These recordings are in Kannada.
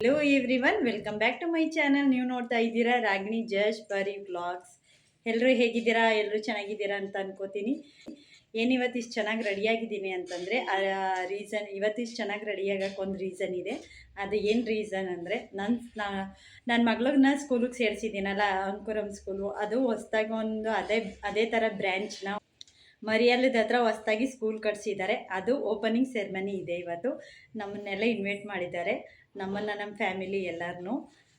Hello everyone welcome back to my channel ನೀವು ನೋಡ್ತಾ ಇದ್ದೀರಾ ರಾಗಿಣಿ ಜಜ್ ಬರಿ ಬ್ಲಾಗ್ಸ್ ಎಲ್ಲರೂ ಹೇಗಿದ್ದೀರಾ? ಎಲ್ಲರೂ ಚೆನ್ನಾಗಿದ್ದೀರಾ ಅಂತ ಅನ್ಕೋತೀನಿ. ಏನು ಇವತ್ತು ಇಷ್ಟು ಚೆನ್ನಾಗಿ ರೆಡಿಯಾಗಿದ್ದೀನಿ ಅಂತಂದರೆ, ಆ ರೀಸನ್ ಇವತ್ತಿಷ್ಟು ಚೆನ್ನಾಗಿ ರೆಡಿಯಾಗಕ್ಕೆ ಒಂದು ರೀಸನ್ ಇದೆ. ಅದು ಏನು ರೀಸನ್ ಅಂದರೆ ನನ್ನ ನನ್ನ ಮಗಳನ್ನ ಸ್ಕೂಲಿಗೆ ಸೇರಿಸಿದ್ದೀನಲ್ಲ ಅಂಕುರಂ ಸ್ಕೂಲು ಅದು ಹೊಸ್ದಾಗಿ ಒಂದು ಅದೇ ಅದೇ ಥರ ಬ್ರ್ಯಾಂಚ್ನ ಮರಿಯಲ್ಲದ ಹತ್ರ ಹೊಸ್ದಾಗಿ ಸ್ಕೂಲ್ ಕಟ್ಸಿದ್ದಾರೆ. ಅದು ಓಪನಿಂಗ್ ಸೆರೆಮನಿ ಇದೆ ಇವತ್ತು. ನಮ್ಮನ್ನೆಲ್ಲ ಇನ್ವೈಟ್ ಮಾಡಿದ್ದಾರೆ. ನಮ್ಮನ್ನು ನಮ್ಮ ಫ್ಯಾಮಿಲಿ ಎಲ್ಲರನ್ನೂ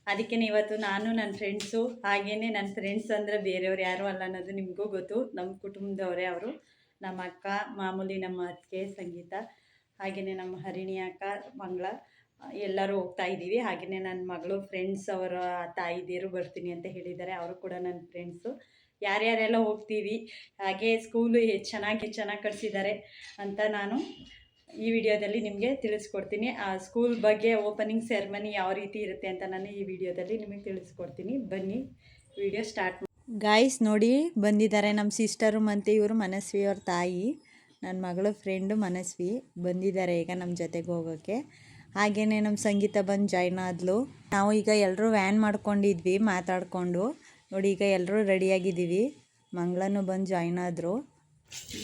ಅದಕ್ಕೆ ಇವತ್ತು ನಾನು ನನ್ನ ಫ್ರೆಂಡ್ಸು ಹಾಗೇ ನನ್ನ ಫ್ರೆಂಡ್ಸ್ ಅಂದರೆ ಬೇರೆಯವ್ರು ಯಾರು ಅಲ್ಲ ಅನ್ನೋದು ನಿಮಗೂ ಗೊತ್ತು. ನಮ್ಮ ಕುಟುಂಬದವರೇ ಅವರು. ನಮ್ಮ ಅಕ್ಕ, ಮಾಮೂಲಿ ನಮ್ಮ ಅತ್ತಿಗೆ, ಸಂಗೀತ ಹಾಗೆಯೇ ನಮ್ಮ ಹರಿಣಿ ಅಕ್ಕ, ಮಂಗಳ, ಎಲ್ಲರೂ ಹೋಗ್ತಾ ಇದ್ದೀವಿ. ಹಾಗೆಯೇ ನನ್ನ ಮಗಳು ಫ್ರೆಂಡ್ಸ್ ಅವರ ತಾಯಿದಿರು ಬರ್ತೀನಿ ಅಂತ ಹೇಳಿದ್ದಾರೆ. ಅವರು ಕೂಡ ನನ್ನ ಫ್ರೆಂಡ್ಸು ಯಾರ್ಯಾರೆಲ್ಲ ಹೋಗ್ತೀವಿ, ಹಾಗೆ ಸ್ಕೂಲು ಚೆನ್ನಾಗಿ ಚೆನ್ನಾಗಿ ಕಳಿಸಿದ್ದಾರೆ ಅಂತ ನಾನು ಈ ವಿಡಿಯೋದಲ್ಲಿ ನಿಮಗೆ ತಿಳಿಸ್ಕೊಡ್ತೀನಿ. ಆ ಸ್ಕೂಲ್ ಬಗ್ಗೆ ಓಪನಿಂಗ್ ಸೆರೆಮನಿ ಯಾವ ರೀತಿ ಇರುತ್ತೆ ಅಂತ ನಾನು ಈ ವಿಡಿಯೋದಲ್ಲಿ ನಿಮಗೆ ತಿಳಿಸ್ಕೊಡ್ತೀನಿ. ಬನ್ನಿ, ವಿಡಿಯೋ ಸ್ಟಾರ್ಟ್ ಗಾಯ್ಸ್ ನೋಡಿ, ಬಂದಿದ್ದಾರೆ ನಮ್ಮ ಸಿಸ್ಟರು ಮತ್ತು ಇವರು ಮನಸ್ವಿ ಅವ್ರ ತಾಯಿ. ನನ್ನ ಮಗಳ ಫ್ರೆಂಡು ಮನಸ್ವಿ ಬಂದಿದ್ದಾರೆ ಈಗ ನಮ್ಮ ಜೊತೆಗೆ ಹೋಗೋಕ್ಕೆ ಹಾಗೇ ನಮ್ಮ ಸಂಗೀತ ಬಂದು ಜಾಯ್ನ್ ಆದ್ಲು. ನಾವು ಈಗ ಎಲ್ಲರೂ ವ್ಯಾನ್ ಮಾಡ್ಕೊಂಡಿದ್ವಿ, ಮಾತಾಡಿಕೊಂಡು. ನೋಡಿ, ಈಗ ಎಲ್ಲರೂ ರೆಡಿಯಾಗಿದ್ದೀವಿ ಮಂಗಳನು ಬಂದು ಜಾಯ್ನ್ ಆದರು.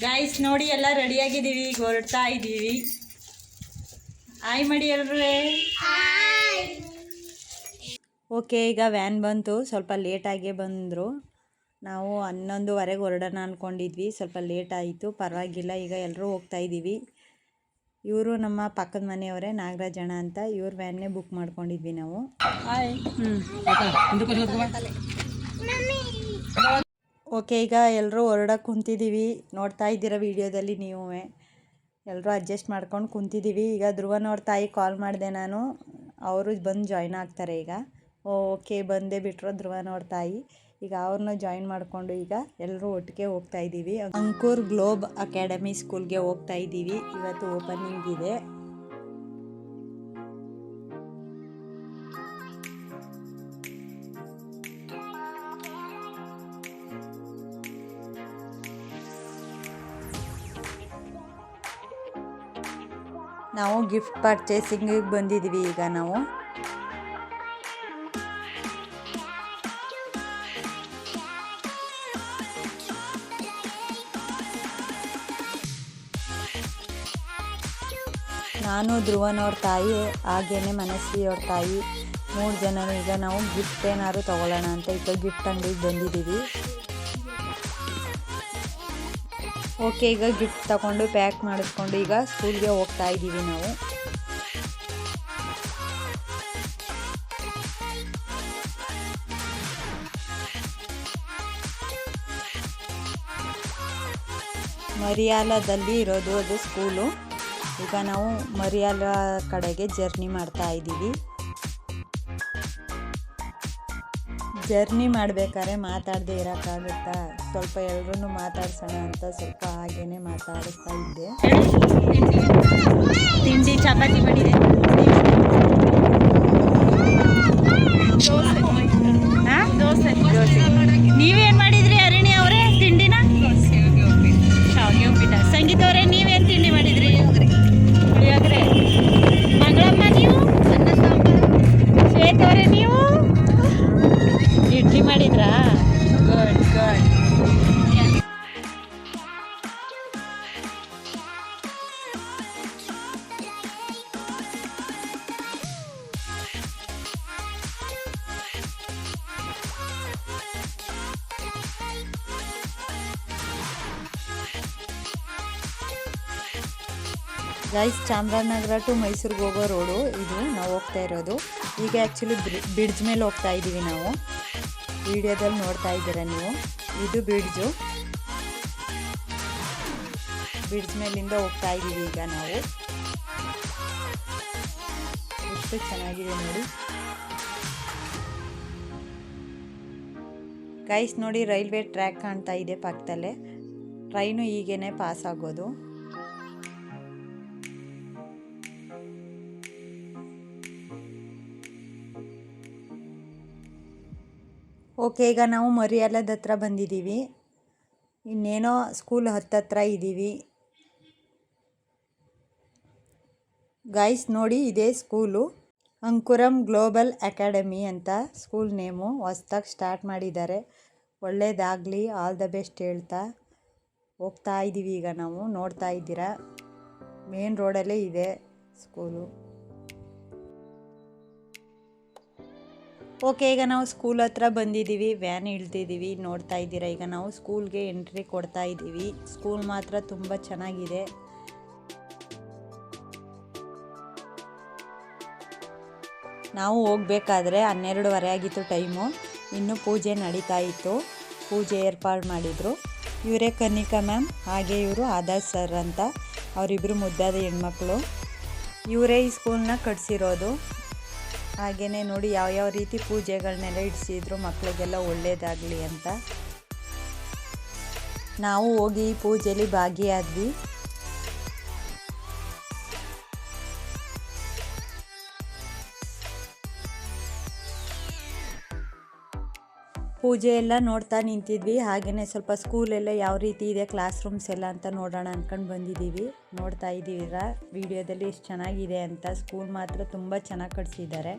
ಗಾಯ್ಸ್ ನೋಡಿ ಎಲ್ಲ ರೆಡಿಯಾಗಿದ್ದೀವಿ ಈಗ ಹೊರಡ್ತಾ ಇದ್ದೀವಿ. ಆಯ್ ಮಾಡಿ ಎಲ್ರೇ? ಓಕೆ ಈಗ ವ್ಯಾನ್ ಬಂತು. ಸ್ವಲ್ಪ ಲೇಟಾಗೇ ಬಂದರು. ನಾವು ಹನ್ನೊಂದುವರೆಗೆ ಹೊರಡೋಣ ಅಂದ್ಕೊಂಡಿದ್ವಿ ಸ್ವಲ್ಪ ಲೇಟ್ ಆಯಿತು. ಪರವಾಗಿಲ್ಲ ಈಗ ಎಲ್ಲರೂ ಹೋಗ್ತಾ ಇದ್ದೀವಿ. ಇವರು ನಮ್ಮ ಪಕ್ಕದ ಮನೆಯವರೇ ನಾಗರಾಜಣ್ಣ ಅಂತ. ಇವ್ರ ವ್ಯಾನ್ನೇ ಬುಕ್ ಮಾಡ್ಕೊಂಡಿದ್ವಿ ನಾವು. ಓಕೆ, ಈಗ ಎಲ್ಲರೂ ಹೊರಡಕ್ಕೆ ಕುಂತಿದ್ದೀವಿ ನೋಡ್ತಾ ಇದ್ದೀರ ವಿಡಿಯೋದಲ್ಲಿ ನೀವು ಎಲ್ಲರೂ ಅಡ್ಜಸ್ಟ್ ಮಾಡ್ಕೊಂಡು ಕುಂತಿದ್ದೀವಿ ಈಗ ಧ್ರುವನವ್ರ ತಾಯಿ ಕಾಲ್ ಮಾಡಿದೆ ನಾನು. ಅವರು ಬಂದು ಜಾಯ್ನ್ ಆಗ್ತಾರೆ ಈಗ. ಓಕೆ, ಬಂದೇ ಬಿಟ್ಟರು ಧ್ರುವನವ್ರ ತಾಯಿ. ಈಗ ಅವ್ರನ್ನ ಜಾಯಿನ್ ಮಾಡಿಕೊಂಡು ಈಗ ಎಲ್ಲರೂ ಒಟ್ಟಿಗೆ ಹೋಗ್ತಾ ಇದ್ದೀವಿ. ಅಂಕೂರ್ ಗ್ಲೋಬ್ ಅಕಾಡೆಮಿ ಸ್ಕೂಲ್ಗೆ ಹೋಗ್ತಾ ಇದ್ದೀವಿ. ಇವತ್ತು ಓಪನಿಂಗ್ ಇದೆ. ನಾವು ಗಿಫ್ಟ್ ಪರ್ಚೇಸಿಂಗಿಗೆ ಬಂದಿದ್ದೀವಿ ಈಗ ನಾವು. ನಾನು ಧ್ರುವನವ್ರ ತಾಯಿ, ಹಾಗೇನೆ ಮನಸ್ವಿಯವ್ರ ತಾಯಿ. ಮೂರು ಜನ ಈಗ ನಾವು ಗಿಫ್ಟ್ ಏನಾದ್ರು ತಗೊಳ್ಳೋಣ ಅಂತ ಈಗ ಗಿಫ್ಟ್ ಅಂಗಡಿಗೆ ಬಂದಿದ್ದೀವಿ ಓಕೆ, ಈಗ ಗಿಫ್ಟ್ ತಗೊಂಡು ಪ್ಯಾಕ್ ಮಾಡಿಸ್ಕೊಂಡು ಈಗ ಸ್ಕೂಲ್ಗೆ ಹೋಗ್ತಾ ಇದ್ದೀವಿ ನಾವು. ಮರಿಯಾಲದಲ್ಲಿ ಇರೋದು ಅದು ಸ್ಕೂಲು ಈಗ ನಾವು ಮರಿಯಾಲ ಕಡೆಗೆ ಜರ್ನಿ ಮಾಡ್ತಾ ಇದ್ದೀವಿ ಜರ್ನಿ ಮಾಡಬೇಕಾದ್ರೆ ಮಾತಾಡದೆ ಇರೋಕ್ಕಾಗುತ್ತಾ? ಸ್ವಲ್ಪ ಎಲ್ಲರೂ ಮಾತಾಡ್ಸೋಣ ಅಂತ ಸ್ವಲ್ಪ ಹಾಗೇನೆ ಮಾತಾಡಿಸ್ತಾ ಇದ್ದೆ. ತಿಂಡಿ ಚಪಾತಿ ಮಾಡಿದೆ. ದೋಸೆ. ದೋಸೆ. ನೀವೇನು ಚಾಮರಾಜನಗರ ಟು ಮೈಸೂರಿಗೆ ಹೋಗೋ ರೋಡು ಇದು. ನಾವು ಹೋಗ್ತಾ ಇರೋದು. ಈಗ ಆ್ಯಕ್ಚುಲಿ ಬ್ರಿಡ್ಜ್ ಮೇಲೆ ಹೋಗ್ತಾ ಇದ್ದೀವಿ ನಾವು. ವಿಡಿಯೋದಲ್ಲಿ ನೋಡ್ತಾ ಇದ್ದೀರ ನೀವು? ಇದು ಬ್ರಿಡ್ಜು ಬ್ರಿಡ್ಜ್ ಮೇಲಿಂದ ಹೋಗ್ತಾ ಇದ್ದೀವಿ ಈಗ ನಾವು. ಎಷ್ಟು ಚೆನ್ನಾಗಿದೆ ನೋಡಿ. ಗೈಸ್ ನೋಡಿ ರೈಲ್ವೆ ಟ್ರ್ಯಾಕ್ ಕಾಣ್ತಾ ಇದೆ ಪಕ್ಕದಲ್ಲೇ. ಟ್ರೈನು ಹೀಗೇನೆ ಪಾಸ್ ಆಗೋದು ಓಕೆ, ಈಗ ನಾವು ಮರಿಯಾಲದ ಹತ್ರ ಬಂದಿದ್ದೀವಿ. ಇನ್ನೇನೋ ಸ್ಕೂಲ್ ಹತ್ತತ್ರ ಇದ್ದೀವಿ ಗೈಸ್ ನೋಡಿ ಇದೇ ಸ್ಕೂಲು ಅಂಕುರಂ ಗ್ಲೋಬಲ್ ಅಕಾಡೆಮಿ ಅಂತ ಸ್ಕೂಲ್ ನೇಮು ಹೊಸ್ದಾಗಿ ಸ್ಟಾರ್ಟ್ ಮಾಡಿದ್ದಾರೆ. ಒಳ್ಳೇದಾಗಲಿ ಆಲ್ ದ ಬೆಸ್ಟ್ ಹೇಳ್ತಾ. ಹೋಗ್ತಾ ಇದ್ದೀವಿ ಈಗ ನಾವು, ನೋಡ್ತಾ ಇದ್ದೀರಾ. ಮೇನ್ ರೋಡಲ್ಲೇ ಇದೆ ಸ್ಕೂಲು ಓಕೆ, ಈಗ ನಾವು ಸ್ಕೂಲ್ ಹತ್ರ ಬಂದಿದ್ದೀವಿ ವ್ಯಾನ್ ಇಳ್ದಿದ್ದೀವಿ, ನೋಡ್ತಾ ಇದ್ದೀರಾ? ಈಗ ನಾವು ಸ್ಕೂಲ್ಗೆ ಎಂಟ್ರಿ ಕೊಡ್ತಾ ಇದ್ದೀವಿ. ಸ್ಕೂಲ್ ಮಾತ್ರ ತುಂಬ ಚೆನ್ನಾಗಿದೆ. ನಾವು ಹೋಗ್ಬೇಕಾದ್ರೆ ಹನ್ನೆರಡುವರೆ ಆಗಿತ್ತು ಟೈಮು ಇನ್ನು ಪೂಜೆ ನಡೀತಾ ಇತ್ತು. ಪೂಜೆ ಏರ್ಪಾಡು ಮಾಡಿದರು. ಇವರೇ ಕನಿಕಾ ಮ್ಯಾಮ್ ಹಾಗೆ ಇವರು ಆದಾಸ್ ಸರ್ ಅಂತ. ಅವರಿಬ್ಬರು ಮುದ್ದಾದ ಹೆಣ್ಮಕ್ಳು. ಇವರೇ ಈ ಸ್ಕೂಲ್ನ ಕಟ್ಸಿರೋದು. ಹಾಗೆಯೇ ನೋಡಿ ಯಾವ ಯಾವ ರೀತಿ ಪೂಜೆಗಳನ್ನೆಲ್ಲ ಇಡಿಸಿದ್ರು ಮಕ್ಕಳಿಗೆಲ್ಲ ಒಳ್ಳೆಯದಾಗಲಿ ಅಂತ. ನಾವು ಹೋಗಿ ಪೂಜೆಯಲ್ಲಿ ಭಾಗಿಯಾದ್ವಿ. ಪೂಜೆ ಎಲ್ಲ ನೋಡ್ತಾ ನಿಂತಿದ್ವಿ. ಹಾಗೆಯೇ ಸ್ವಲ್ಪ ಸ್ಕೂಲೆಲ್ಲ ಯಾವ ರೀತಿ ಇದೆ ಕ್ಲಾಸ್ ರೂಮ್ಸ್ ಎಲ್ಲ ಅಂತ ನೋಡೋಣ ಅಂದ್ಕೊಂಡು ಬಂದಿದ್ದೀವಿ. ನೋಡ್ತಾ ಇದ್ದೀರಾ? ವಿಡಿಯೋದಲ್ಲಿ ಎಷ್ಟು ಚೆನ್ನಾಗಿದೆ ಅಂತ ಸ್ಕೂಲ್ ಮಾತ್ರ ತುಂಬ ಚೆನ್ನಾಗಿ ಕಟ್ಸಿದ್ದಾರೆ.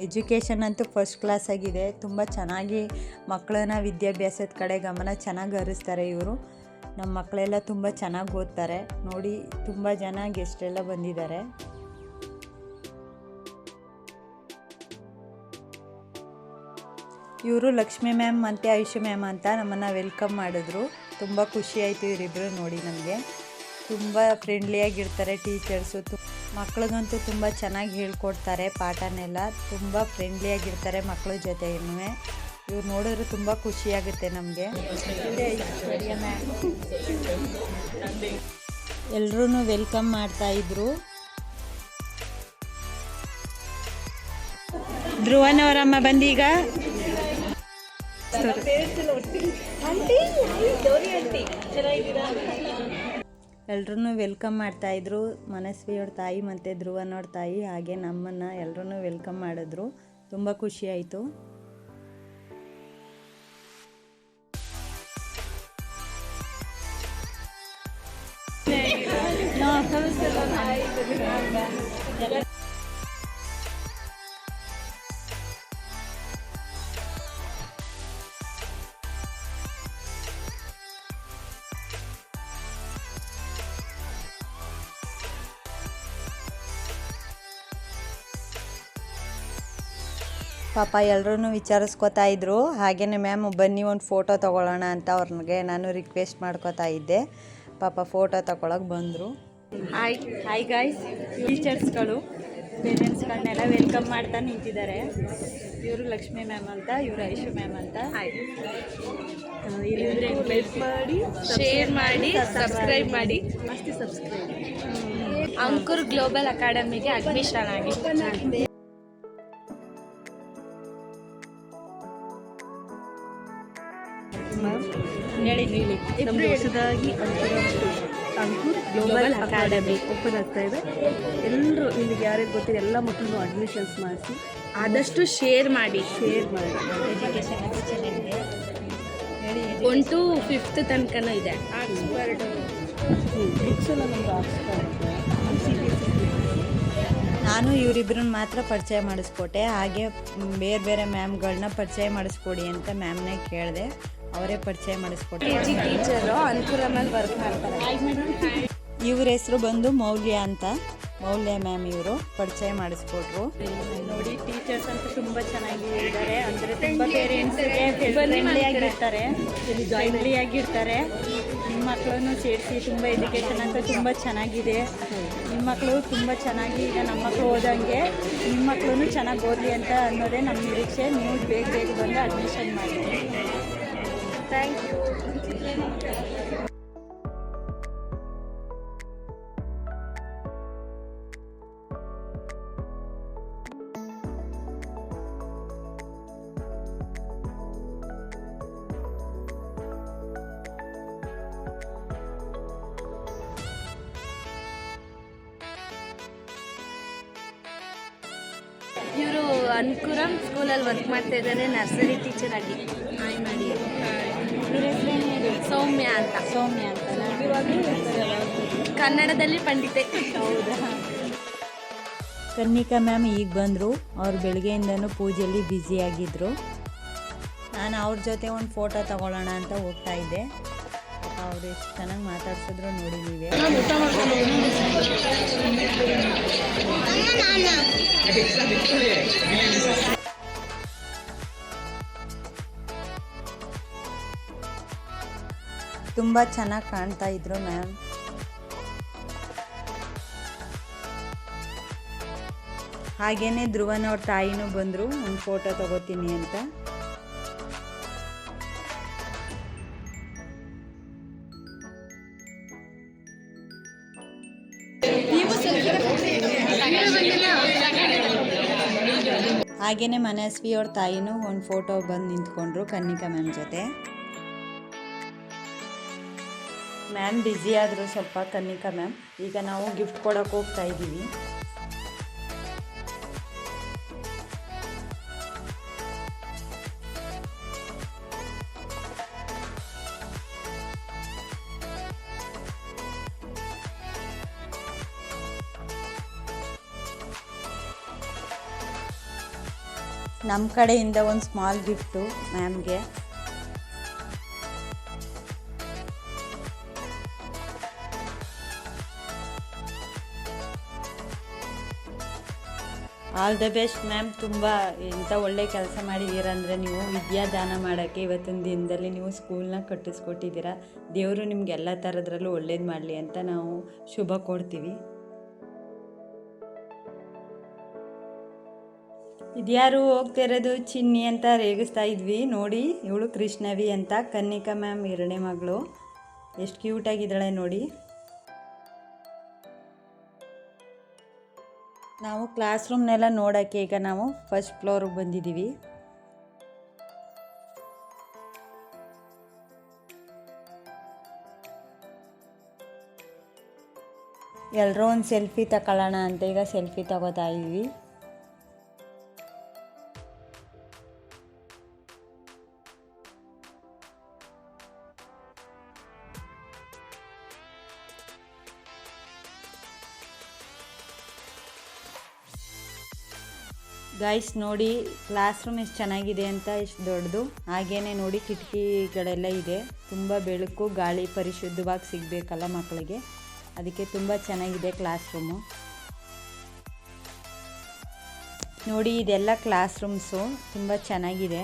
ಎಜುಕೇಷನ್ ಅಂತೂ ಫಸ್ಟ್ ಕ್ಲಾಸ್ ಆಗಿದೆ. ತುಂಬ ಚೆನ್ನಾಗಿ ಮಕ್ಕಳನ್ನ ವಿದ್ಯಾಭ್ಯಾಸದ ಕಡೆ ಗಮನ ಚೆನ್ನಾಗಿ ಹರಿಸ್ತಾರೆ ಇವರು. ನಮ್ಮ ಮಕ್ಕಳೆಲ್ಲ ತುಂಬ ಚೆನ್ನಾಗಿ ಓದ್ತಾರೆ. ನೋಡಿ, ತುಂಬ ಜನ ಗೆಸ್ಟೆಲ್ಲ ಬಂದಿದ್ದಾರೆ. ಇವರು ಲಕ್ಷ್ಮಿ ಮ್ಯಾಮ್ ಮತ್ತು ಐಶು ಮ್ಯಾಮ್ ಅಂತ ನಮ್ಮನ್ನು ವೆಲ್ಕಮ್ ಮಾಡಿದ್ರು. ತುಂಬ ಖುಷಿ ಆಯಿತು ಇವರಿಬ್ಬರು ನೋಡಿ ನಮಗೆ. ತುಂಬ ಫ್ರೆಂಡ್ಲಿಯಾಗಿರ್ತಾರೆ ಟೀಚರ್ಸು ತು ಮಕ್ಳಿಗಂತೂ ತುಂಬ ಚೆನ್ನಾಗಿ ಹೇಳ್ಕೊಡ್ತಾರೆ ಪಾಠನೆಲ್ಲ. ತುಂಬ ಫ್ರೆಂಡ್ಲಿಯಾಗಿರ್ತಾರೆ ಮಕ್ಕಳ ಜೊತೆ ಇನ್ನೂ ಇವ್ರು ನೋಡಿದ್ರೆ ತುಂಬ ಖುಷಿಯಾಗುತ್ತೆ ನಮಗೆ. ಎಲ್ಲರೂ ವೆಲ್ಕಮ್ ಮಾಡ್ತಾ ಇದ್ರು. ಧ್ರುವನವರಮ್ಮ ಬಂದೀಗ. ಎಲ್ರೂ ವೆಲ್ಕಮ್ ಮಾಡ್ತಾ ಇದ್ರು. ಮನಸ್ವಿಯವ್ರ ತಾಯಿ ಮತ್ತೆ ಧ್ರುವನವ್ರ ತಾಯಿ ಹಾಗೆ ನಮ್ಮನ್ನ ಎಲ್ಲರೂ ವೆಲ್ಕಮ್ ಮಾಡಿದ್ರು. ತುಂಬ ಖುಷಿ ಆಯಿತು. ಪಾಪ ಎಲ್ಲರೂ ವಿಚಾರಿಸ್ಕೊತಾ ಇದ್ದರು ಹಾಗೆಯೇ ಮ್ಯಾಮ್ ಬನ್ನಿ ಒಂದು ಫೋಟೋ ತೊಗೊಳ್ಳೋಣ ಅಂತ ಅವ್ರಿಗೆ ನಾನು ರಿಕ್ವೆಸ್ಟ್ ಮಾಡ್ಕೋತಾ ಇದ್ದೆ. ಪಾಪ ಫೋಟೋ ತೊಗೊಳಕ್ಕೆ ಬಂದರು. ಹಾಯ್ ಹಾಯ್ ಗಾಯ್ಸ್ ಟೀಚರ್ಸ್ಗಳು ಪೇರೆಂಟ್ಸ್ಗಳನ್ನೆಲ್ಲ ವೆಲ್ಕಮ್ ಮಾಡ್ತಾ ನಿಂತಿದ್ದಾರೆ. ಇವರು ಲಕ್ಷ್ಮಿ ಮ್ಯಾಮ್ ಅಂತ ಇವರು ಐಶು ಮ್ಯಾಮ್ ಅಂತ. ಮಾಡಿ ಶೇರ್ ಮಾಡಿ ಸಬ್ಸ್ಕ್ರೈಬ್ ಮಾಡಿ. ಮಸ್ತಿ ಸಬ್ಸ್ಕ್ರೈಬ್ ಅಂಕುರ್ ಗ್ಲೋಬಲ್ ಅಕಾಡೆಮಿಗೆ ಅಡ್ಮಿಷನ್ ಆಗಿ. ಹೇಳಿ. ಹೇಳಿ ನಮ್ದು ಹೊಸದಾಗಿ ಅಂಕುರ್ ಗ್ಲೋಬಲ್ ಅಕಾಡೆಮಿ ಓಪನ್ ಆಗ್ತಾ ಇದೆ. ಎಲ್ಲರೂ ನಿಮಗೆ ಯಾರಿಗೆ ಗೊತ್ತಿದೆ ಎಲ್ಲ ಮಕ್ಕಳನ್ನು ಅಡ್ಮಿಷನ್ಸ್ ಮಾಡಿಸಿ ಆದಷ್ಟು ಶೇರ್ ಮಾಡಿ. ಶೇರ್ ಮಾಡಿ. ಎಜುಕೇಷನ್ ಒನ್ ಟು ಫಿಫ್ತ್ ತನಕನೂ ಇದೆ. ಆಕ್ಸ್ಫರ್ಡ್ ಬುಕ್ಸ್ ಎಲ್ಲ ನಮ್ದು ಆಕ್ಸ್ಫರ್ಡ್ ಸಿ ಬಿ ನಾನು ಇವರಿಬ್ಬರನ್ನ ಮಾತ್ರ ಪರಿಚಯ ಮಾಡಿಸ್ಕೊಟ್ಟೆ. ಹಾಗೆ ಬೇರೆ ಬೇರೆ ಮ್ಯಾಮ್ಗಳನ್ನ ಪರಿಚಯ ಮಾಡಿಸ್ಕೊಡಿ ಅಂತ ಮ್ಯಾಮ್ನೇ ಕೇಳಿದೆ. ಅವರೇ ಪರಿಚಯ ಮಾಡಿಸ್ಕೊಟ್ರು. ಟೀಚರು ವರ್ಕ್ ಮಾಡ್ತಾರೆ. ಇವ್ರ ಹೆಸರು ಬಂದು ಮೌಲ್ಯ ಅಂತ. ಮೌಲ್ಯ ಮ್ಯಾಮ್ ಇವರು ಪರಿಚಯ ಮಾಡಿಸ್ಕೊಟ್ರು. ನೋಡಿ ಟೀಚರ್ಸ್ ಅಂತ ತುಂಬಾ ಚೆನ್ನಾಗಿ ಇದ್ದಾರೆ ಅಂದರೆ ತುಂಬ ಪೇರೆಂಟ್ಸ್ಗೆ ಆಗಿ ಇರ್ತಾರೆ ಫ್ರೆಂಡ್ಲಿ ಆಗಿರ್ತಾರೆ. ನಿಮ್ಮ ಮಕ್ಕಳನ್ನು ಸೇರಿಸಿ ತುಂಬ ಎಜುಕೇಷನ್ ಅಂತ ತುಂಬ ಚೆನ್ನಾಗಿದೆ. ನಿಮ್ಮ ಮಕ್ಕಳು ತುಂಬ ಚೆನ್ನಾಗಿ ಈಗ ನಮ್ಮ ಮಕ್ಕಳು ಓದಂಗೆ ನಿಮ್ಮ ಮಕ್ಕಳು ಚೆನ್ನಾಗಿ ಓದಲಿ ಅಂತ ಅನ್ನೋದೇ ನಮ್ಮ ನಿರೀಕ್ಷೆ. ನೀವು ಬೇಗ ಬೇಗ ಬಂದು ಅಡ್ಮಿಷನ್ ಮಾಡಿ. ಥ್ಯಾಂಕ್ ಯು ಇವರು ಅನ್ಕುರಂ ಸ್ಕೂಲಲ್ಲಿ ವರ್ಕ್ ಮಾಡ್ತಾ ಇದ್ದಾರೆ ನರ್ಸರಿ ಟೀಚರ್ ಆಗಿ. ಹಾಯ್ ಮಾಡಿ ಸೌಮ್ಯ ಅಂತ. ಸೌಮ್ಯ ಅಂತ. ಕನ್ನಡದಲ್ಲಿ ಪಂಡಿತೆ. ಹೌದಾ? ಕನ್ನಿಕಾ ಮ್ಯಾಮ್ ಈಗ ಬಂದರು. ಅವ್ರು ಬೆಳಗ್ಗೆಯಿಂದನೂ ಪೂಜೆಯಲ್ಲಿ ಬ್ಯುಸಿಯಾಗಿದ್ದರು ನಾನು ಅವ್ರ ಜೊತೆ ಒಂದು ಫೋಟೋ ತಗೊಳ್ಳೋಣ ಅಂತ ಹೋಗ್ತಾ ಇದ್ದೆ. ಅವ್ರು ಎಷ್ಟು ಚೆನ್ನಾಗಿ ಮಾತಾಡ್ಸಿದ್ರು ನೋಡಿ ನೀವೇ. ತುಂಬ ಚೆನ್ನಾಗಿ ಕಾಣ್ತಾ ಇದ್ರು ಮ್ಯಾಮ್ ಹಾಗೇನೆ ಧ್ರುವನ ಅವ್ರ ತಾಯಿನೂ ಬಂದರು, ಒಂದು ಫೋಟೋ ತಗೋತೀನಿ ಅಂತ. ಹಾಗೇನೆ ಮನಸ್ವಿ ಅವ್ರ ತಾಯಿನೂ ಒಂದು ಫೋಟೋ ಬಂದು ನಿಂತ್ಕೊಂಡ್ರು ಕನ್ನಿಕಾ ಮ್ಯಾಮ್ ಜೊತೆ. ಮ್ಯಾಮ್ ಬ್ಯುಸಿ ಆದರು ಸ್ವಲ್ಪ ಕನ್ನಿಕಾ ಮ್ಯಾಮ್. ಈಗ ನಾವು ಗಿಫ್ಟ್ ಕೊಡೋಕೆ ಹೋಗ್ತಾ ಇದ್ದೀವಿ. ನಮ್ಮ ಕಡೆಯಿಂದ ಒಂದು small gift ಮ್ಯಾಮ್ಗೆ. All the best ma'am. ತುಂಬ ಎಂಥ ಒಳ್ಳೆ ಕೆಲಸ ಮಾಡಿದ್ದೀರಾ ಅಂದರೆ ನೀವು ವಿದ್ಯಾದಾನ ಮಾಡೋಕ್ಕೆ ಇವತ್ತಿನ ದಿನದಲ್ಲಿ ನೀವು ಸ್ಕೂಲ್ನ ಕಟ್ಟಿಸ್ಕೊಟ್ಟಿದ್ದೀರಾ. ದೇವರು ನಿಮ್ಗೆ ಎಲ್ಲ ಥರದ್ರಲ್ಲೂ ಒಳ್ಳೇದು ಮಾಡಲಿ ಅಂತ ನಾವು ಶುಭ ಕೊಡ್ತೀವಿ ಇದ್ಯಾರು ಹೋಗ್ತಾ ಇರೋದು? ಚಿನ್ನಿ ಅಂತ ರೇಗಿಸ್ತಾ ಇದ್ವಿ. ನೋಡಿ, ಇವಳು ಕೃಷ್ಣವಿ ಅಂತ. ಕನ್ನಿಕಾ ಮ್ಯಾಮ್, ಎರಡನೇ ಮಗಳು. ಎಷ್ಟು ಕ್ಯೂಟಾಗಿದ್ದಾಳೆ ನೋಡಿ. ನಾವು ಕ್ಲಾಸ್ ರೂಮ್ನೆಲ್ಲ ನೋಡೋಕ್ಕೆ ಈಗ ನಾವು ಫಸ್ಟ್ ಫ್ಲೋರ್ಗೆ ಬಂದಿದ್ದೀವಿ. ಎಲ್ಲರೂ ಒಂದು ಸೆಲ್ಫಿ ತಗೊಳ್ಳೋಣ ಅಂತ ಈಗ ಸೆಲ್ಫಿ ತಗೋತಾ ಇದ್ವಿ ಗೈಸ್ ನೋಡಿ ಕ್ಲಾಸ್ ರೂಮ್ ಎಷ್ಟು ಚೆನ್ನಾಗಿದೆ ಅಂತ ಎಷ್ಟು ದೊಡ್ಡದು. ಹಾಗೇನೆ ನೋಡಿ, ಕಿಟಕಿಗಳೆಲ್ಲ ಇದೆ. ತುಂಬ ಬೆಳಕು, ಗಾಳಿ ಪರಿಶುದ್ಧವಾಗಿ ಸಿಗಬೇಕಲ್ಲ ಮಕ್ಕಳಿಗೆ. ಅದಕ್ಕೆ ತುಂಬ ಚೆನ್ನಾಗಿದೆ ಕ್ಲಾಸ್ ರೂಮು ನೋಡಿ, ಇದೆಲ್ಲ ಕ್ಲಾಸ್ ರೂಮ್ಸು ತುಂಬ ಚೆನ್ನಾಗಿದೆ.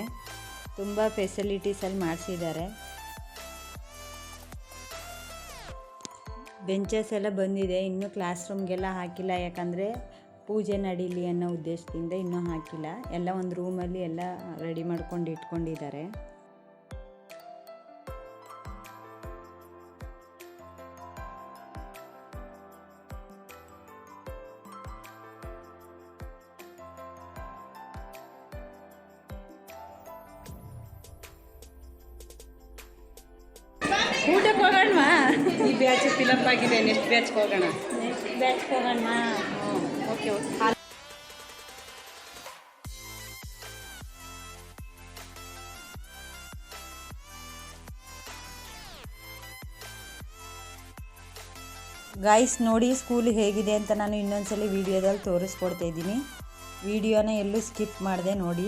ತುಂಬ ಫೆಸಿಲಿಟೀಸಲ್ಲಿ ಮಾಡಿಸಿದ್ದಾರೆ. ಬೆಂಚಸ್ ಎಲ್ಲ ಬಂದಿದೆ. ಇನ್ನೂ ಕ್ಲಾಸ್ ರೂಮ್ಗೆಲ್ಲ ಹಾಕಿಲ್ಲ. ಯಾಕಂದರೆ ಪೂಜೆ ನಡೀಲಿ ಅನ್ನೋ ಉದ್ದೇಶದಿಂದ ಇನ್ನೂ ಹಾಕಿಲ್ಲ. ಎಲ್ಲ ಒಂದು ರೂಮಲ್ಲಿ ಎಲ್ಲ ರೆಡಿ ಮಾಡ್ಕೊಂಡು ಇಟ್ಕೊಂಡಿದ್ದಾರೆ. ಊಟಕ್ಕೆ ಹೋಗೋಣ ಈ ಬ್ಯಾಚ್ ಫಿಲಪ್ ಆಗಿದೆ ನೆಕ್ಸ್ಟ್ ಬ್ಯಾಚ್ಗೆ ಹೋಗೋಣ. ನೆಕ್ಸ್ಟ್ ಬ್ಯಾಚ್ ಹೋಗೋಣ ಓಕೆ ಗಾಯ್ಸ್ ನೋಡಿ ಸ್ಕೂಲ್ ಹೇಗಿದೆ ಅಂತ ನಾನು ಇನ್ನೊಂದ್ಸಲಿ ವಿಡಿಯೋದಲ್ಲಿ ತೋರಿಸ್ಕೊಡ್ತಾ ಇದ್ದೀನಿ. ವಿಡಿಯೋನ ಎಲ್ಲೂ ಸ್ಕಿಪ್ ಮಾಡಿದೆ ನೋಡಿ.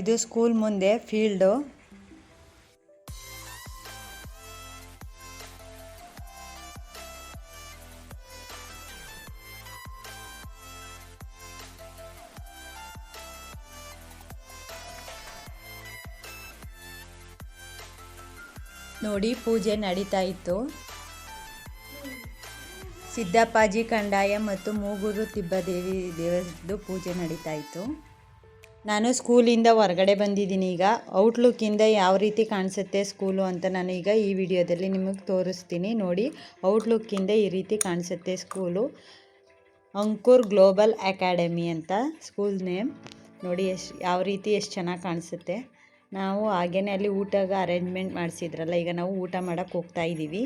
ಇದು ಸ್ಕೂಲ್ ಮುಂದೆ ಫೀಲ್ಡು. ನೋಡಿ, ಪೂಜೆ ನಡೀತಾ ಇತ್ತು. ಸಿದ್ದಪ್ಪಾಜಿ ಕಂದಾಯ ಮತ್ತು ಮೂಗೂರು ತಿಬ್ಬದೇವಿ ದೇವರದ್ದು ಪೂಜೆ ನಡೀತಾ ಇತ್ತು. ನಾನು ಸ್ಕೂಲಿಂದ ಹೊರಗಡೆ ಬಂದಿದ್ದೀನಿ ಈಗ. ಔಟ್ಲುಕ್ಕಿಂದ ಯಾವ ರೀತಿ ಕಾಣಿಸುತ್ತೆ ಸ್ಕೂಲು ಅಂತ ನಾನು ಈಗ ಈ ವಿಡಿಯೋದಲ್ಲಿ ನಿಮಗೆ ತೋರಿಸ್ತೀನಿ. ನೋಡಿ ಔಟ್ಲುಕ್ಕಿಂದ ಈ ರೀತಿ ಕಾಣಿಸುತ್ತೆ ಸ್ಕೂಲು. ಅಂಕುರ್ ಗ್ಲೋಬಲ್ ಅಕಾಡೆಮಿ ಅಂತ ಸ್ಕೂಲ್ ನೇಮ್. ನೋಡಿ, ಎಷ್ಟು, ಯಾವ ರೀತಿ ಎಷ್ಟು ಚೆನ್ನಾಗಿ ಕಾಣಿಸುತ್ತೆ. ನಾವು ಹಾಗೇನೆ ಅಲ್ಲಿ ಊಟಗ ಅರೇಂಜ್ಮೆಂಟ್ ಮಾಡಿಸಿದ್ರಲ್ಲ, ಈಗ ನಾವು ಊಟ ಮಾಡೋಕ್ಕೆ ಹೋಗ್ತಾ ಇದ್ದೀವಿ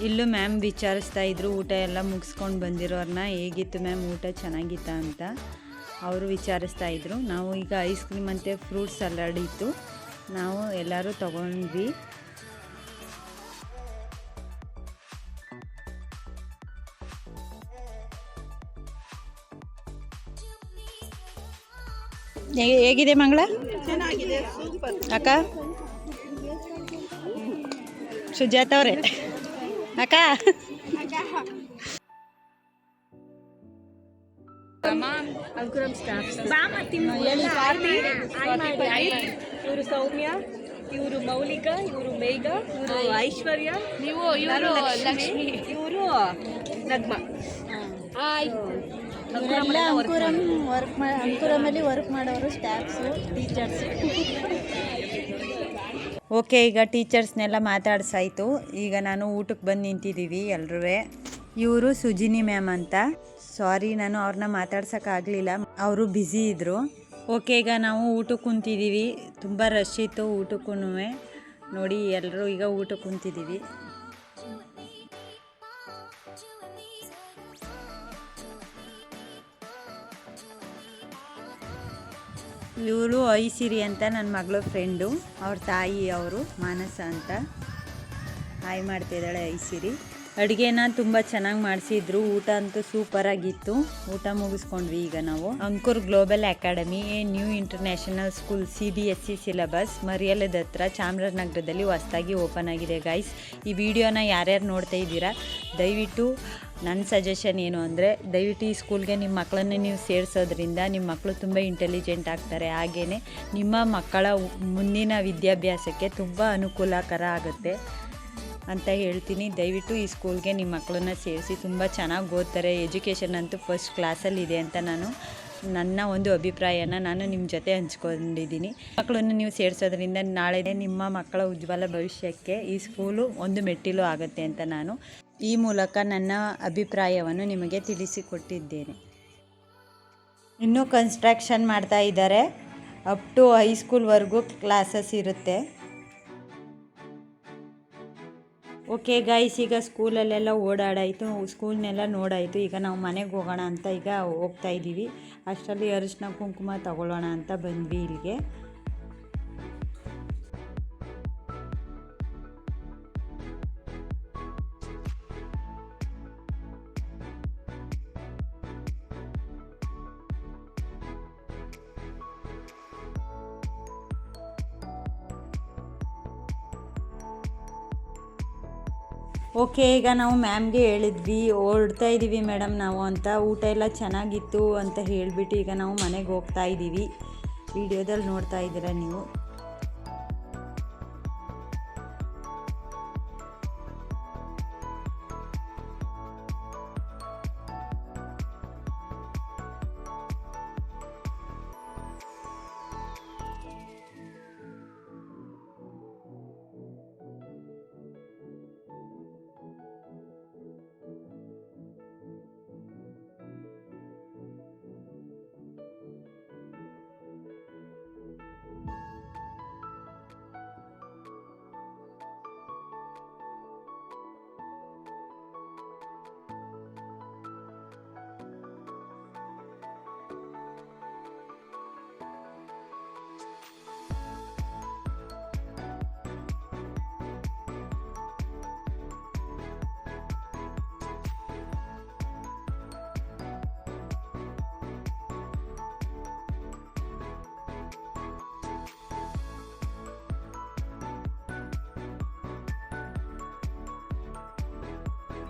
ಇಲ್ಲೂ ಮ್ಯಾಮ್ ವಿಚಾರಿಸ್ತಾ ಇದ್ರು ಊಟ ಎಲ್ಲ ಮುಗಿಸ್ಕೊಂಡು ಬಂದಿರೋರನ್ನ ಹೇಗಿತ್ತು ಮ್ಯಾಮ್ ಊಟ ಚೆನ್ನಾಗಿತ್ತ ಅಂತ. ಅವರು ವಿಚಾರಿಸ್ತಾ ಇದ್ರು. ನಾವು ಈಗ ಐಸ್ ಕ್ರೀಮ್ ಅಂತೆ ಫ್ರೂಟ್ ಸಲಾಡ್ ಇತ್ತು. ನಾವು ಎಲ್ಲರೂ ತಗೊಂಡ್ವಿ. ಹೇಗಿದೆ ಮಂಗಳ? ಅಕ್ಕ? ಸುಜಾತ ಅವರೇ. ಅಕ್ಕ. ಇವರು ಸೌಮ್ಯ ಇವರು ಮೌಲಿಕ ಇವರು ಮೇಘ ಇವರು ಐಶ್ವರ್ಯ ನೀವು ಇವರು ಲಕ್ಷ್ಮಿ. ಇವರು ನಗ್ಮ. ಇವರೆಲ್ಲ ಅಂಕುರಂ ವರ್ಕ್ ಮಾ ಅಂಕುರಮಲ್ಲಿ ವರ್ಕ್ ಮಾಡೋರು ಸ್ಟಾಫ್ಸು ಟೀಚರ್ಸ್ ಓಕೆ, ಈಗ ಟೀಚರ್ಸ್ನೆಲ್ಲ ಮಾತಾಡ್ಸಾಯ್ತು. ಈಗ ನಾನು ಊಟಕ್ಕೆ ಬಂದು ನಿಂತಿದ್ದೀವಿ ಎಲ್ಲರೂ ಇವರು ಸುಜಿನಿ ಮ್ಯಾಮ್ ಅಂತ. ಸಾರಿ, ನಾನು ಅವ್ರನ್ನ ಮಾತಾಡ್ಸೋಕ್ಕಾಗಲಿಲ್ಲ ಅವರು ಬ್ಯುಸಿ ಇದ್ದರು ಓಕೆ, ಈಗ ನಾವು ಊಟಕ್ಕೆ ಕುಂತಿದ್ದೀವಿ ತುಂಬ ರಶ್ ಇತ್ತು ಊಟಕ್ಕೂ ನೋಡಿ ಎಲ್ಲರೂ ಈಗ ಊಟಕ್ಕೆ ಕುಂತಿದ್ದೀವಿ ಇವಳು ಐಸಿರಿ ಅಂತ ನನ್ನ ಮಗಳ ಫ್ರೆಂಡು ಅವ್ರ ತಾಯಿ ಅವರು, ಮಾನಸ ಅಂತ. ಹಾಯ್ ಮಾಡ್ತಿದ್ದಾಳೆ ಐಸಿರಿ. ಅಡುಗೆನ ತುಂಬ ಚೆನ್ನಾಗಿ ಮಾಡಿಸಿದ್ರು, ಊಟ ಅಂತೂ ಸೂಪರಾಗಿತ್ತು ಊಟ ಮುಗಿಸ್ಕೊಂಡ್ವಿ ಈಗ ನಾವು. Ankur global academy new international school C B S E syllabus ಮರಿಯಲದ ಹತ್ರ ಚಾಮರಾಜನಗರದಲ್ಲಿ ಹೊಸ್ದಾಗಿ ಓಪನ್ ಆಗಿದೆ ಗೈಸ್ ಈ ವಿಡಿಯೋನ ಯಾರ್ಯಾರು ನೋಡ್ತಾ ಇದ್ದೀರಾ, ದಯವಿಟ್ಟು ನನ್ನ ಸಜೆಷನ್ ಏನು ಅಂದರೆ, ದಯವಿಟ್ಟು ಈ ಸ್ಕೂಲ್ಗೆ ನಿಮ್ಮ ಮಕ್ಕಳನ್ನು ನೀವು ಸೇರಿಸೋದ್ರಿಂದ ನಿಮ್ಮ ಮಕ್ಕಳು ತುಂಬ ಇಂಟೆಲಿಜೆಂಟ್ ಆಗ್ತಾರೆ. ಹಾಗೆಯೇ ನಿಮ್ಮ ಮಕ್ಕಳ ಮುಂದಿನ ವಿದ್ಯಾಭ್ಯಾಸಕ್ಕೆ ತುಂಬ ಅನುಕೂಲಕರ ಆಗುತ್ತೆ ಅಂತ ಹೇಳ್ತೀನಿ. ದಯವಿಟ್ಟು ಈ ಸ್ಕೂಲ್ಗೆ ನಿಮ್ಮ ಮಕ್ಕಳನ್ನ ಸೇರಿಸಿ ತುಂಬ ಚೆನ್ನಾಗಿ ಓದ್ತಾರೆ. ಎಜುಕೇಷನ್ ಅಂತೂ ಫಸ್ಟ್ ಕ್ಲಾಸಲ್ಲಿದೆ ಅಂತ ನಾನು, ನನ್ನ ಒಂದು ಅಭಿಪ್ರಾಯನ ನಾನು ನಿಮ್ಮ ಜೊತೆ ಹಂಚ್ಕೊಂಡಿದ್ದೀನಿ. ಮಕ್ಕಳನ್ನು ನೀವು ಸೇರಿಸೋದ್ರಿಂದ ನಾಳೆ ನಿಮ್ಮ ಮಕ್ಕಳ ಉಜ್ವಲ ಭವಿಷ್ಯಕ್ಕೆ ಈ ಸ್ಕೂಲು ಒಂದು ಮೆಟ್ಟಿಲು ಆಗುತ್ತೆ ಅಂತ ನಾನು ಈ ಮೂಲಕ ನನ್ನ ಅಭಿಪ್ರಾಯವನ್ನು ನಿಮಗೆ ತಿಳಿಸಿಕೊಟ್ಟಿದ್ದೇನೆ. ಇನ್ನೂ ಕನ್ಸ್ಟ್ರಕ್ಷನ್ ಮಾಡ್ತಾ ಇದ್ದಾರೆ. ಅಪ್ ಟು ಹೈಸ್ಕೂಲ್ವರೆಗೂ ಕ್ಲಾಸಸ್ ಇರುತ್ತೆ. ಓಕೆ ಗೈಸ್ ಈಗ ಸ್ಕೂಲಲ್ಲೆಲ್ಲ ಓಡಾಡಾಯಿತು. ಸ್ಕೂಲ್ನೆಲ್ಲ ನೋಡಾಯಿತು. ಈಗ ನಾವು ಮನೆಗೆ ಹೋಗೋಣ ಅಂತ ಈಗ ಹೋಗ್ತಾ ಇದ್ದೀವಿ ಅಷ್ಟರಲ್ಲಿ ಅರಿಶಿನ ಕುಂಕುಮ ತಗೊಳ್ಳೋಣ ಅಂತ ಬಂದ್ವಿ ಇಲ್ಲಿಗೆ. ಓಕೆ, ಈಗ ನಾವು ಮ್ಯಾಮ್ಗೆ ಹೇಳಿದ್ವಿ, ಓಡ್ತಾ ಇದ್ದೀವಿ ಮೇಡಮ್ ನಾವು ಅಂತ, ಊಟ ಎಲ್ಲ ಚೆನ್ನಾಗಿತ್ತು ಅಂತ ಹೇಳಿಬಿಟ್ಟು ಈಗ ನಾವು ಮನೆಗೆ ಹೋಗ್ತಾ ಇದ್ದೀವಿ ವಿಡಿಯೋದಲ್ಲಿ ನೋಡ್ತಾ ಇದ್ದೀರಾ ನೀವು?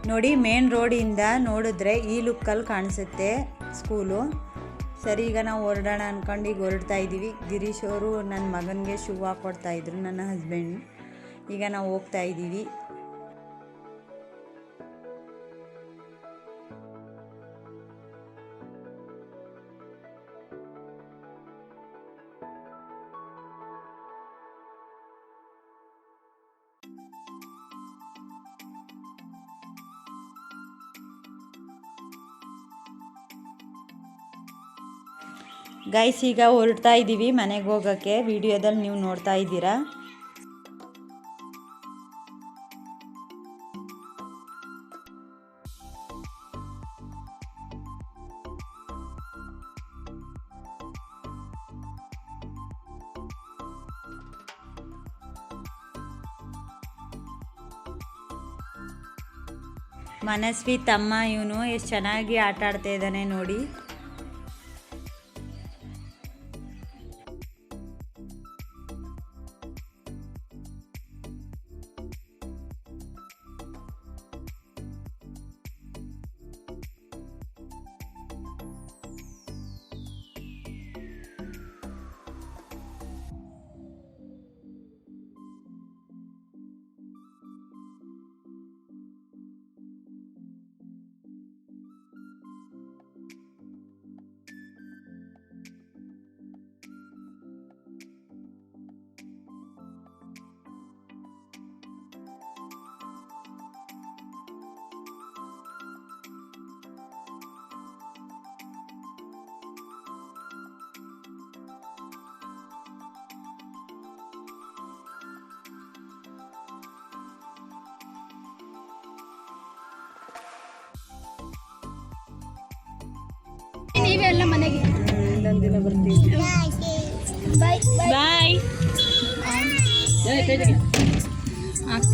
ನೋಡಿ ಮೇನ್ ರೋಡಿಂದ ನೋಡಿದ್ರೆ ಈ ಲುಕ್ಕಲ್ಲಿ ಕಾಣಿಸುತ್ತೆ ಸ್ಕೂಲು ಸರಿ, ಈಗ ನಾವು ಹೊರಡೋಣ ಅಂದ್ಕೊಂಡು ಈಗ ಹೊರಡ್ತಾ ಇದ್ದೀವಿ ಗಿರೀಶ್ ಅವರು ನನ್ನ ಮಗನಿಗೆ ಶೂ ಹಾಕ್ಕೊಡ್ತಾಯಿದ್ರು ನನ್ನ ಹಸ್ಬೆಂಡ್ ಈಗ ನಾವು ಹೋಗ್ತಾ ಇದ್ದೀವಿ ಗೈಸ್ ಈಗ ಹೊರಡ್ತಾ ಇದ್ದೀವಿ ಮನೆಗೆ ಹೋಗೋಕ್ಕೆ. ವಿಡಿಯೋದಲ್ಲಿ ನೀವು ನೋಡ್ತಾ ಇದ್ದೀರಾ? ಮನಸ್ವಿ ತಮ್ಮ ಇವನು, ಎಷ್ಟು ಚೆನ್ನಾಗಿ ಆಟ ಆಡ್ತಾ ಇದ್ದಾನೆ ನೋಡಿ. ದಿನ ಬರ್ತೀವಿ. ಬಾಯ್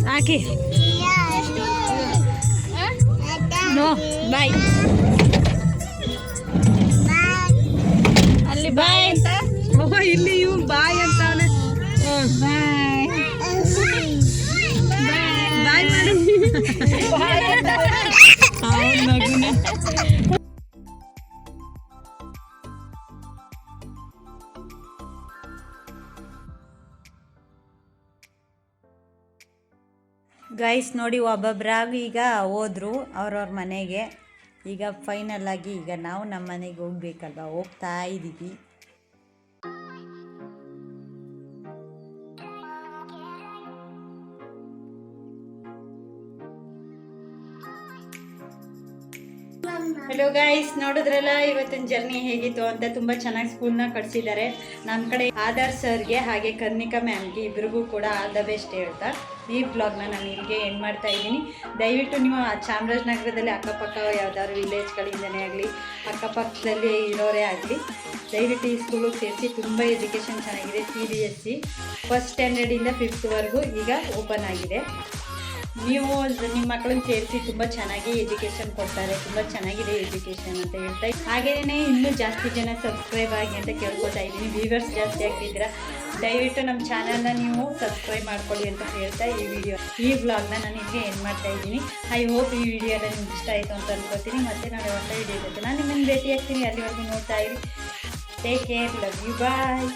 ಹಾಕಿ. ನೋ ಬಾಯ್ ಅಲ್ಲಿ ಬಾಯ್ ಅಂತ. ಓಹೋ ಇಲ್ಲಿ ಇವ್ ಬಾಯ್. ಗೈಸ್ ನೋಡಿ ಒಬ್ಬೊಬ್ಬರಾಗಿ ಈಗ ಹೋದರು ಅವ್ರವ್ರ ಮನೆಗೆ. ಈಗ ಫೈನಲ್ ಆಗಿ ಈಗ ನಾವು ನಮ್ಮ ಮನೆಗೆ ಹೋಗ್ಬೇಕಲ್ವಾ? ಹೋಗ್ತಾ ಇದ್ದೀವಿ ಹಲೋ ಗೈಸ್ ನೋಡಿದ್ರಲ್ಲ, ಇವತ್ತಿನ ಜರ್ನಿ ಹೇಗಿತ್ತು ಅಂತ ತುಂಬಾ ಚೆನ್ನಾಗಿ ಸ್ಕೂಲ್ನ ಕಟ್ಸಿದ್ದಾರೆ. ನಮ್ಮ ಕಡೆ ಆಧಾರ್ ಸರ್ಗೆ ಹಾಗೆ ಕರ್ಣಿಕಾ ಮ್ಯಾಮ್ಗೆ ಇಬ್ರಿಗೂ ಕೂಡ ಆಲ್ ದ ಬೆಸ್ಟ್ ಹೇಳ್ತಾ ಈ ಬ್ಲಾಗ್ನ ನಾನು ಇಲ್ಲಿಗೆ ಎಂಡ್ ಮಾಡ್ತಾ ಇದ್ದೀನಿ. ದಯವಿಟ್ಟು ನೀವು ಚಾಮರಾಜನಗರದಲ್ಲಿ ಅಕ್ಕಪಕ್ಕ ಯಾವ್ದಾದ್ರು ವಿಲೇಜ್ಗಳಿಂದನೇ ಆಗಲಿ, ಅಕ್ಕಪಕ್ಕದಲ್ಲಿ ಇರೋರೇ ಆಗಲಿ, ದಯವಿಟ್ಟು ಈ ಸ್ಕೂಲಿಗೆ ಸೇರಿಸಿ ತುಂಬ ಎಜುಕೇಷನ್ ಚೆನ್ನಾಗಿದೆ C B S E first ಸ್ಟ್ಯಾಂಡರ್ಡಿಂದ ಫಿಫ್ತ್ವರೆಗೂ ಈಗ ಓಪನ್ ಆಗಿದೆ. ನೀವು ನಿಮ್ಮ ಮಕ್ಕಳನ್ನ ಸೇರಿಸಿ ತುಂಬ ಚೆನ್ನಾಗಿ ಎಜುಕೇಷನ್ ಕೊಡ್ತಾರೆ, ತುಂಬ ಚೆನ್ನಾಗಿದೆ ಎಜುಕೇಷನ್ ಅಂತ ಹೇಳ್ತಾ ಹಾಗೇನೇ ಇನ್ನೂ ಜಾಸ್ತಿ ಜನ ಸಬ್ಸ್ಕ್ರೈಬ್ ಆಗಿ ಅಂತ ಕೇಳ್ಕೊತಾ ಇದ್ದೀನಿ. ವ್ಯೂವರ್ಸ್ ಜಾಸ್ತಿ ಆಗ್ತಿದ್ದೀರಾ? ದಯವಿಟ್ಟು ನಮ್ಮ ಚಾನಲ್ನ ನೀವು ಸಬ್ಸ್ಕ್ರೈಬ್ ಮಾಡ್ಕೊಳ್ಳಿ ಅಂತ ಹೇಳ್ತಾ ಈ ವಿಡಿಯೋ ಈ ವ್ಲಾಗ್ನ ನಾನು ನಿಮಗೆ ಏನು ಮಾಡ್ತಾ ಇದ್ದೀನಿ. ಐ ಹೋಪ್ ಈ ವಿಡಿಯೋ ಎಲ್ಲ ನಿಮ್ಗೆ ಇಷ್ಟ ಆಯಿತು ಅಂತ ಅನ್ಕೋತೀನಿ. ಮತ್ತೆ ನಾನು ಹೊಸ ವಿಡಿಯೋ ನಾನು ನಿಮ್ಮನ್ನು ಭೇಟಿ ಆಗ್ತೀನಿ ಅಲ್ಲಿವರೆಗೂ ನೋಡ್ತಾ ಇರಿ. Take care love you bye